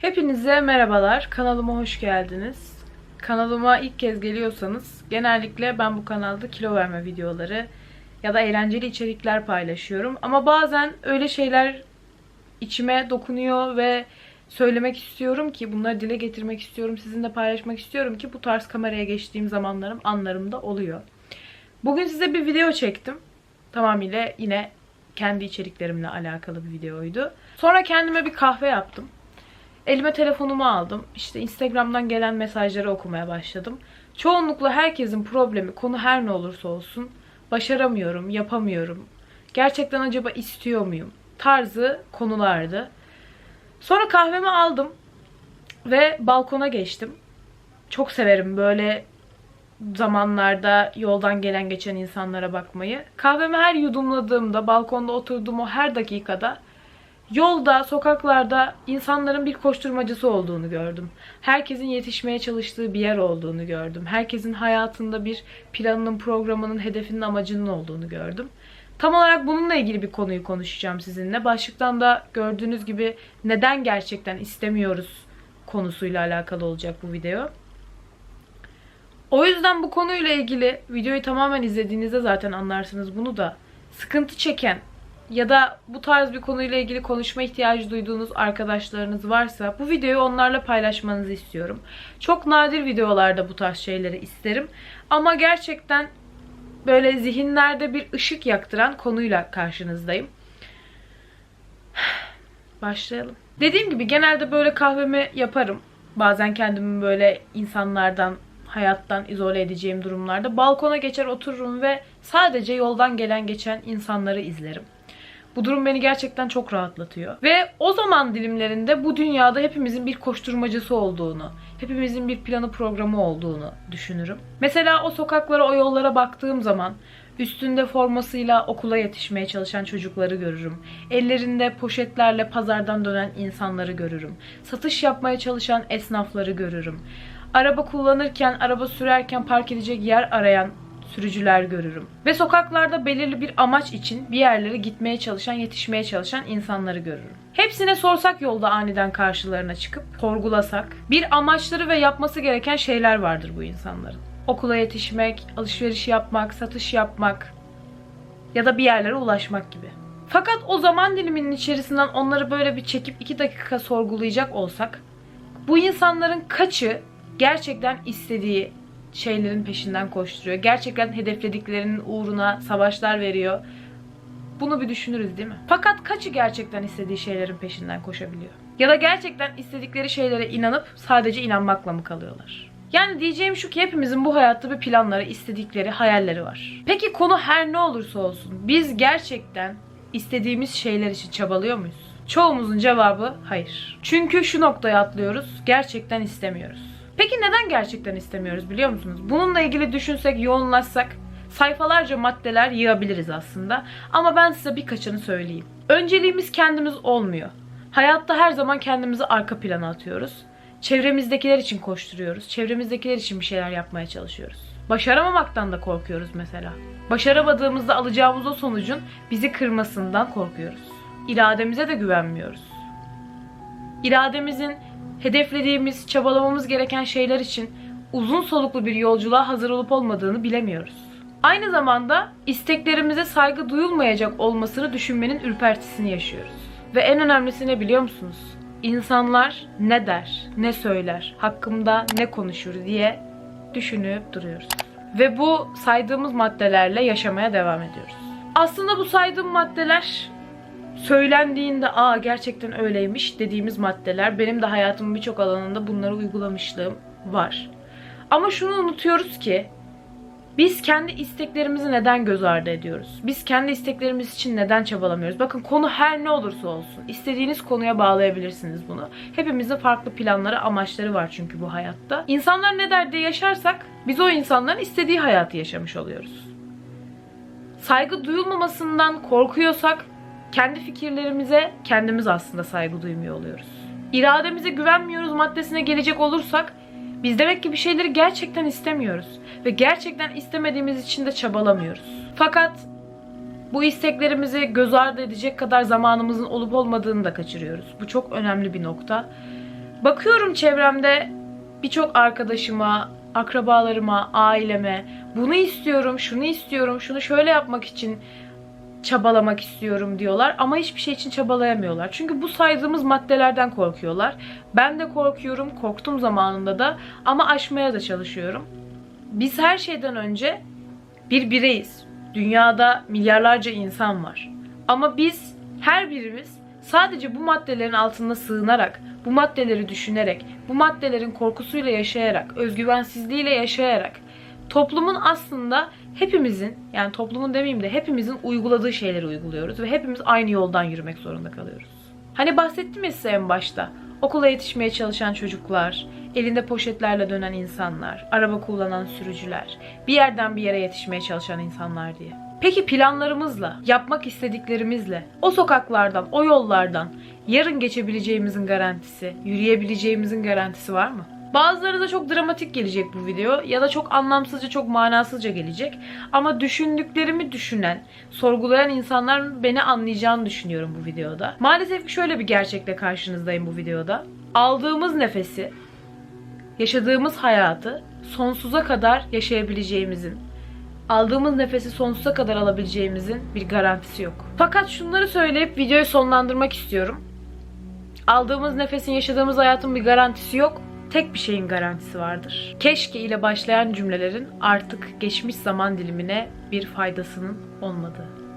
Hepinize merhabalar. Kanalıma hoş geldiniz. Kanalıma ilk kez geliyorsanız genellikle ben bu kanalda kilo verme videoları ya da eğlenceli içerikler paylaşıyorum. Ama bazen öyle şeyler içime dokunuyor ve söylemek istiyorum ki bunları dile getirmek istiyorum, sizinle paylaşmak istiyorum ki bu tarz kameraya geçtiğim zamanlarım, anlarımda oluyor. Bugün size bir video çektim. Tamamıyla yine kendi içeriklerimle alakalı bir videoydu. Sonra kendime bir kahve yaptım. Elime telefonumu aldım. İşte Instagram'dan gelen mesajları okumaya başladım. Çoğunlukla herkesin problemi konu her ne olursa olsun başaramıyorum, yapamıyorum. Gerçekten acaba istiyor muyum? Tarzı konulardı. Sonra kahvemi aldım ve balkona geçtim. Çok severim böyle zamanlarda yoldan gelen geçen insanlara bakmayı. Kahvemi her yudumladığımda, balkonda oturduğum o her dakikada yolda, sokaklarda insanların bir koşturmacası olduğunu gördüm. Herkesin yetişmeye çalıştığı bir yer olduğunu gördüm. Herkesin hayatında bir planının, programının, hedefinin, amacının olduğunu gördüm. Tam olarak bununla ilgili bir konuyu konuşacağım sizinle. Başlıktan da gördüğünüz gibi neden gerçekten istemiyoruz konusuyla alakalı olacak bu video. O yüzden bu konuyla ilgili videoyu tamamen izlediğinizde zaten anlarsınız bunu da. Sıkıntı çeken ya da bu tarz bir konuyla ilgili konuşma ihtiyacı duyduğunuz arkadaşlarınız varsa bu videoyu onlarla paylaşmanızı istiyorum. Çok nadir videolarda bu tarz şeyleri isterim. Ama gerçekten böyle zihinlerde bir ışık yaktıran konuyla karşınızdayım. Başlayalım. Dediğim gibi genelde böyle kahvemi yaparım. Bazen kendimi böyle insanlardan, hayattan izole edeceğim durumlarda balkona geçer otururum ve sadece yoldan gelen geçen insanları izlerim. Bu durum beni gerçekten çok rahatlatıyor. Ve o zaman dilimlerinde bu dünyada hepimizin bir koşturmacası olduğunu, hepimizin bir planı programı olduğunu düşünürüm. Mesela o sokaklara, o yollara baktığım zaman üstünde formasıyla okula yetişmeye çalışan çocukları görürüm. Ellerinde poşetlerle pazardan dönen insanları görürüm. Satış yapmaya çalışan esnafları görürüm. Araba kullanırken, araba sürerken park edecek yer arayan sürücüler görürüm. Ve sokaklarda belirli bir amaç için bir yerlere gitmeye çalışan, yetişmeye çalışan insanları görürüm. Hepsine sorsak yolda aniden karşılarına çıkıp sorgulasak bir amaçları ve yapması gereken şeyler vardır bu insanların. Okula yetişmek, alışveriş yapmak, satış yapmak ya da bir yerlere ulaşmak gibi. Fakat o zaman diliminin içerisinden onları böyle bir çekip iki dakika sorgulayacak olsak bu insanların kaçı gerçekten istediği şeylerin peşinden koşturuyor. Gerçekten hedeflediklerinin uğruna savaşlar veriyor. Bunu bir düşünürüz değil mi? Fakat kaçı gerçekten istediği şeylerin peşinden koşabiliyor? Ya da gerçekten istedikleri şeylere inanıp sadece inanmakla mı kalıyorlar? Yani diyeceğim şu ki hepimizin bu hayatta bir planları, istedikleri, hayalleri var. Peki konu her ne olursa olsun biz gerçekten istediğimiz şeyler için çabalıyor muyuz? Çoğumuzun cevabı hayır. Çünkü şu noktaya atlıyoruz. Gerçekten istemiyoruz. Peki neden gerçekten istemiyoruz biliyor musunuz? Bununla ilgili düşünsek, yoğunlaşsak sayfalarca maddeler yığabiliriz aslında. Ama ben size birkaçını söyleyeyim. Önceliğimiz kendimiz olmuyor. Hayatta her zaman kendimizi arka plana atıyoruz. Çevremizdekiler için koşturuyoruz. Çevremizdekiler için bir şeyler yapmaya çalışıyoruz. Başaramamaktan da korkuyoruz mesela. Başaramadığımızda alacağımız o sonucun bizi kırmasından korkuyoruz. İrademize de güvenmiyoruz. İrademizin hedeflediğimiz, çabalamamız gereken şeyler için uzun soluklu bir yolculuğa hazır olup olmadığını bilemiyoruz. Aynı zamanda isteklerimize saygı duyulmayacak olmasını düşünmenin ürpertisini yaşıyoruz. Ve en önemlisi ne biliyor musunuz? İnsanlar ne der, ne söyler, hakkımda ne konuşur diye düşünüp duruyoruz. Ve bu saydığımız maddelerle yaşamaya devam ediyoruz. Aslında bu saydığım maddeler söylendiğinde aa gerçekten öyleymiş dediğimiz maddeler benim de hayatımın birçok alanında bunları uygulamışlığım var. Ama şunu unutuyoruz ki biz kendi isteklerimizi neden göz ardı ediyoruz? Biz kendi isteklerimiz için neden çabalamıyoruz? Bakın konu her ne olursa olsun. istediğiniz konuya bağlayabilirsiniz bunu. Hepimizin farklı planları, amaçları var çünkü bu hayatta. İnsanlar ne der diye yaşarsak biz o insanların istediği hayatı yaşamış oluyoruz. Saygı duyulmamasından korkuyorsak kendi fikirlerimize kendimiz aslında saygı duymuyor oluyoruz. İrademize güvenmiyoruz maddesine gelecek olursak biz demek ki bir şeyleri gerçekten istemiyoruz ve gerçekten istemediğimiz için de çabalamıyoruz. Fakat bu isteklerimizi göz ardı edecek kadar zamanımızın olup olmadığını da kaçırıyoruz. Bu çok önemli bir nokta. Bakıyorum çevremde birçok arkadaşıma, akrabalarıma, aileme bunu istiyorum, şunu istiyorum, şunu şöyle yapmak için çabalamak istiyorum diyorlar ama hiçbir şey için çabalayamıyorlar. Çünkü bu saydığımız maddelerden korkuyorlar. Ben de korkuyorum, korktum zamanında da ama aşmaya da çalışıyorum. Biz her şeyden önce bir bireyiz. Dünyada milyarlarca insan var. Ama biz her birimiz sadece bu maddelerin altında sığınarak, bu maddeleri düşünerek, bu maddelerin korkusuyla yaşayarak, özgüvensizliğiyle yaşayarak toplumun aslında hepimizin yani toplumun demeyeyim de hepimizin uyguladığı şeyleri uyguluyoruz ve hepimiz aynı yoldan yürümek zorunda kalıyoruz. Hani bahsettim ya size en başta. Okula yetişmeye çalışan çocuklar, elinde poşetlerle dönen insanlar, araba kullanan sürücüler, bir yerden bir yere yetişmeye çalışan insanlar diye. Peki planlarımızla, yapmak istediklerimizle, o sokaklardan, o yollardan yarın geçebileceğimizin garantisi, yürüyebileceğimizin garantisi var mı? Bazıları da çok dramatik gelecek bu video ya da çok anlamsızca, çok manasızca gelecek. Ama düşündüklerimi düşünen, sorgulayan insanlar beni anlayacağını düşünüyorum bu videoda. Maalesef ki şöyle bir gerçekle karşınızdayım bu videoda. Aldığımız nefesi, yaşadığımız hayatı sonsuza kadar yaşayabileceğimizin, aldığımız nefesi sonsuza kadar alabileceğimizin bir garantisi yok. Fakat şunları söyleyip videoyu sonlandırmak istiyorum. Aldığımız nefesin, yaşadığımız hayatın bir garantisi yok. Tek bir şeyin garantisi vardır. Keşke ile başlayan cümlelerin artık geçmiş zaman dilimine bir faydasının olmadığı.